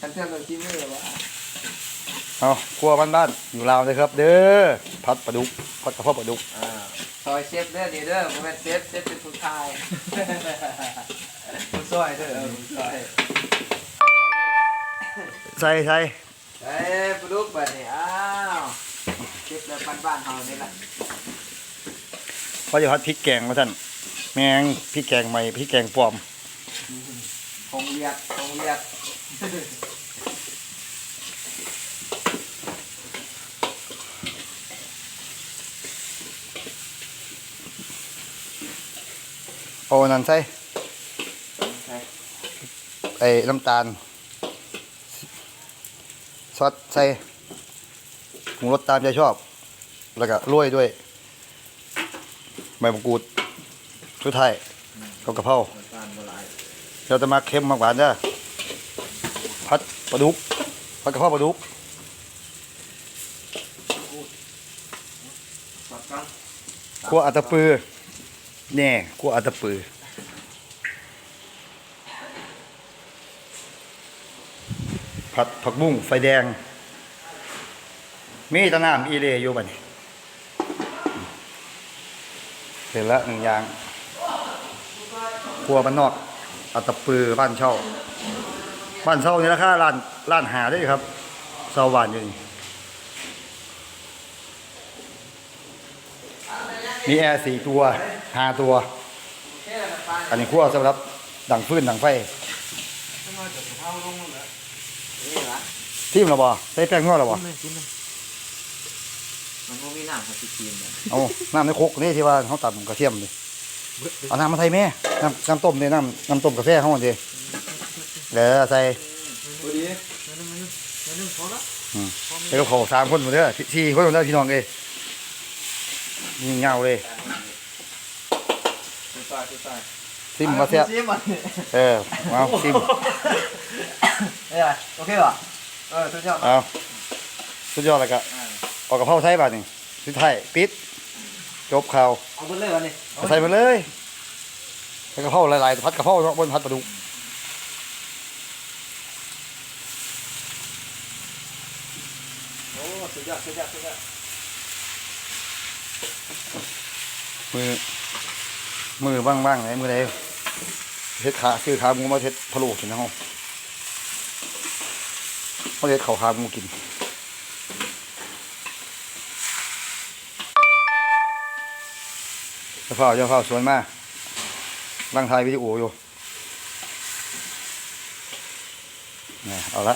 ฉันเชื่อมันที่มือว่าเอาครัวบ้านๆอยู่ลาวเลยครับ เด้อผัดปลาดุกผัดกระเพาะปลาดุกอ่าซอยเชฟเด้อนี่เด้อโมเมนเชฟเชฟเป็นผู้ชายผู้ซอยเด้อเออผู้ซอยใส่ใส่เอ้ยปลุกแบบนี้อ้าวเชฟแบบบ้านๆเฮานี่ล่ะว่าจะผัดพริกแกงมาท่านแมงพริกแกงใหม่พริกแกงปลอมคงเวียดคงเวียด เอาอันนั้นใส่ใช่ไอ้น้ำตาลซอสใส่ปรุงรสตามใจชอบ แล้วก็โรยด้วย ใบมะกรูดชุดไทยกับกะเพราน้ำตาลบ่หลายเราจะมาเค็มมากหวานจ้ะผัด ปลาดุกผัดกระเพราปลาดุกปักกันคั่วอัตตปือแน่คั่วอัตตปือผัดผักบุ้งไฟแดง มีตะน้ำอีเลอยู่บัดนี้เสร็จแล้วหนึ่งอย่างครัวบ้านนอกอัตตปือบ้านเช่า บ้านเช่านี่ราคาล้านล้านหาได้ครับเช่าบ้านอยู่นี่มีแอร์สี่ตัวห้าตัวแค่น้ำตาลอันนี้ครัวสำหรับดังฟืนดังไฟทำไมจะเท่าลงแล้วนี่ล่ะทิมเราบ่ใส่แป้งนวดเราบ่กินเลยกินเลยมันบ่มีน้ำครับที่กินเนี่ยเอาน้ำในโคกนี่ที่ว่าเขาตัดกระเทียมนี่เอาน้ำมาใส่แม่น้ำน้ำต้มนี่น้ำน้ำต้มกาแฟเขาหมดดิ เดี๋ยวใส่พอดีมานึ่งมานึ่งมานึ่งพอละอืมใส่กับเขาวสามคนหมดเด้อสี่สี่คนหมดเด้อพี่น้องเอ้ยยิงเงาเลยคือตายคือตายซิมมาเสียซิมมาเออเอาซิมเอ้ยโอเคป่ะเออสุดยอดเอาสุดยอดเลยกะอ่าเออกกระเพราใส่บาทนี่สุดท้ายปิดจบข่าวเอาไปเลยวันนี้ใส่มาเลยใส่กระเพราหลายๆพัดกระเพราเนาะบนพัดปลาดุก โอ้ สุดยอดสุดยอดสุดยอดมือ มือบ้างบ้างไหนมือไหนเฮ็ดขาคือขาหมูมาเฮ็ดพะโล้กินนะฮะมาเฮ็ดข้าวขาหมูกินเจ้าฝ้าเจ้าฝ้าสวนมาลังถ่ายวิดีโออยู่นี่เอาละ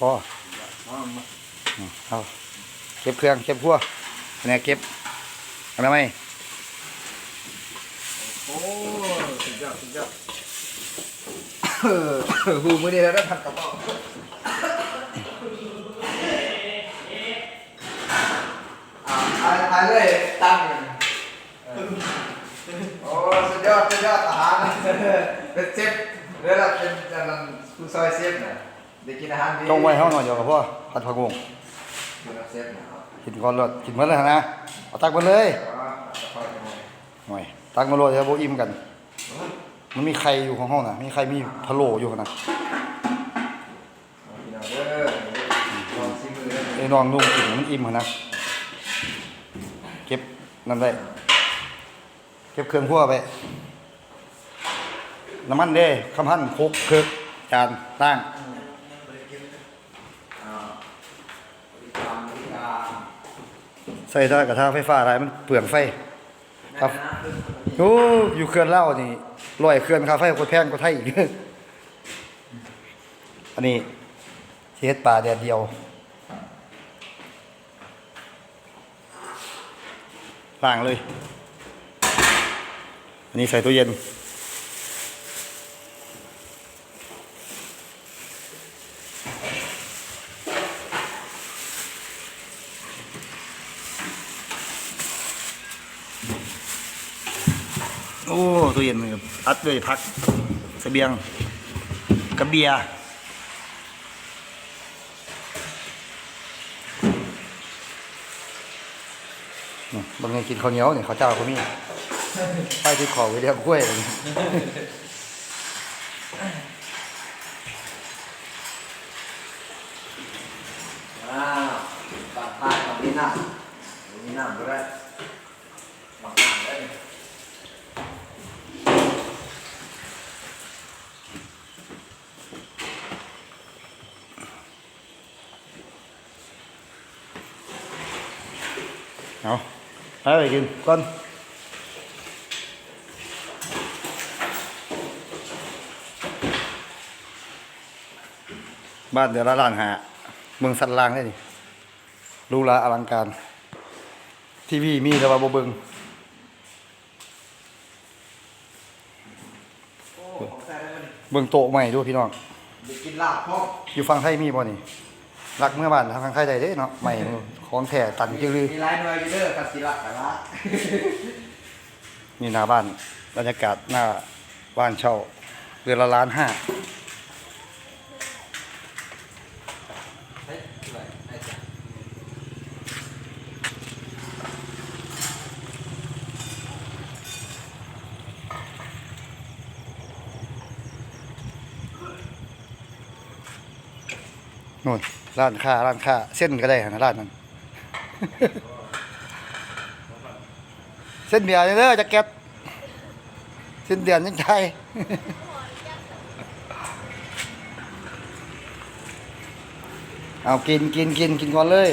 อ่อ เอาเก็บเครื่องเก็บพัวเนี่ยเก็บเอะไรไหมโอ้สุดยอดสุดยอดเออหูมือนี่แล้วได้ผัดกระเพาะอ่าทายทายเลยตั้งโอ้สุดยอดสุดยอดอาหารเป็นเชฟเรือเราเป็นอันนั้นผู้ซอยเชฟนะได้กินอาหารดีจงไว้เฮาหน่อยเดียวกับพ่อผัดผักบุ้ง กินก่อนเลยกินเมื่อไรนะเอาตักมาเลยอ๋อจะคอยกันหน่อยหน่อยตักมาเลยจะโบอิ่มกัน มันมีไข่อยู่ของห้องนะมีไข่มีพะโล้อยู่ขนาดเอาพี่น้องเด้อลองชิมมือเด้อไอ้นอนนุ่งกินมันอิ่มขนาดเก็บนั่นได้เก็บเครื่องคั่วไปน้ำมันเด้คำพันโคกเคือกจานตั้ง อ่าบริการบริการ ใส่ได้กระทะไฟฟ้าอะไรมันเปลืองไฟ ครับโอ้อยู่เขื่อนเล่าวนี่ลอยเขื่อนคาไฟคนแพงกว่าไทยอีกอันนี้สิเฮ็ดปลาแดดเดียวล้างเลย อันนี้ใส่ตู้เย็น โอ้ตัวเย็นมันอัดเลยพักสเสบียงกับเบียบางทีกินข้าวเหนียวเนี่ยข้าวเจ้าก็มีไปที่ขอไว้เรียบกล้วยว้าวปากปากตรงนี้น้ำตนี้น้ำก็ได้ เอาไปไปกินก่อนบ้านเดี๋ยวละล้านหาเมืองสันลางได้นี่หรูหราอลังการ ทีวีมีแต่ว่าบ่เบิ่งโอ้ของแท้ได้ไหมนี่เบิ่งโต๊ะใหม่ดูพี่น้องเด็กกินลาบพ่ออยู่ฝั่งไทยมีบ่นี่ รักเมื่อบ้านทางไทยได้เด้เนาะใหม่ของแท้ตันจือลือมีลายหน่วยอยู่เด้อกับศิลาแต่ว่านี่หน้าบ้านบรรยากาศหน้าบ้านเช่าเดือนละล้านห้า เฮ้ยอะไรไอ้จ๊ะ นู่นร้านค้าร้านค้าเส้นก็ได้นะร้านนั้น เส้นเบียร์เด้อจะแก๊สเส้นเดือนยังไงเอากินกินกินกินก่อนเลย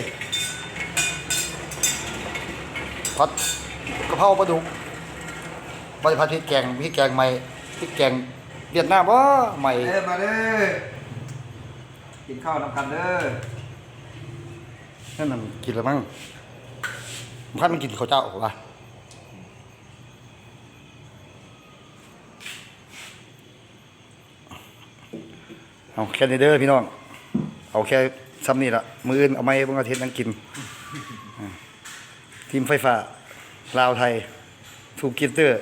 ผัดกะเพราปลาดุกบริพัดพริกแกงพริกแกงใหม่พริกแกงเวียดนามว่าใหม่เด้อมาเด้อ กินข้าวนำกันเด้อนั่นน่ะมันกินแล้วมั้งพันมันกินข้าวเจ้าเหรอวะเอาแค่นี้เด้อพี่น้อง เอาแค่ซ้ำนี่ละมืออื่นเอาไม้บางอาทิตย์นั่งกิน ทีมไฟฟ้าลาวไทยถูกกินเตอร์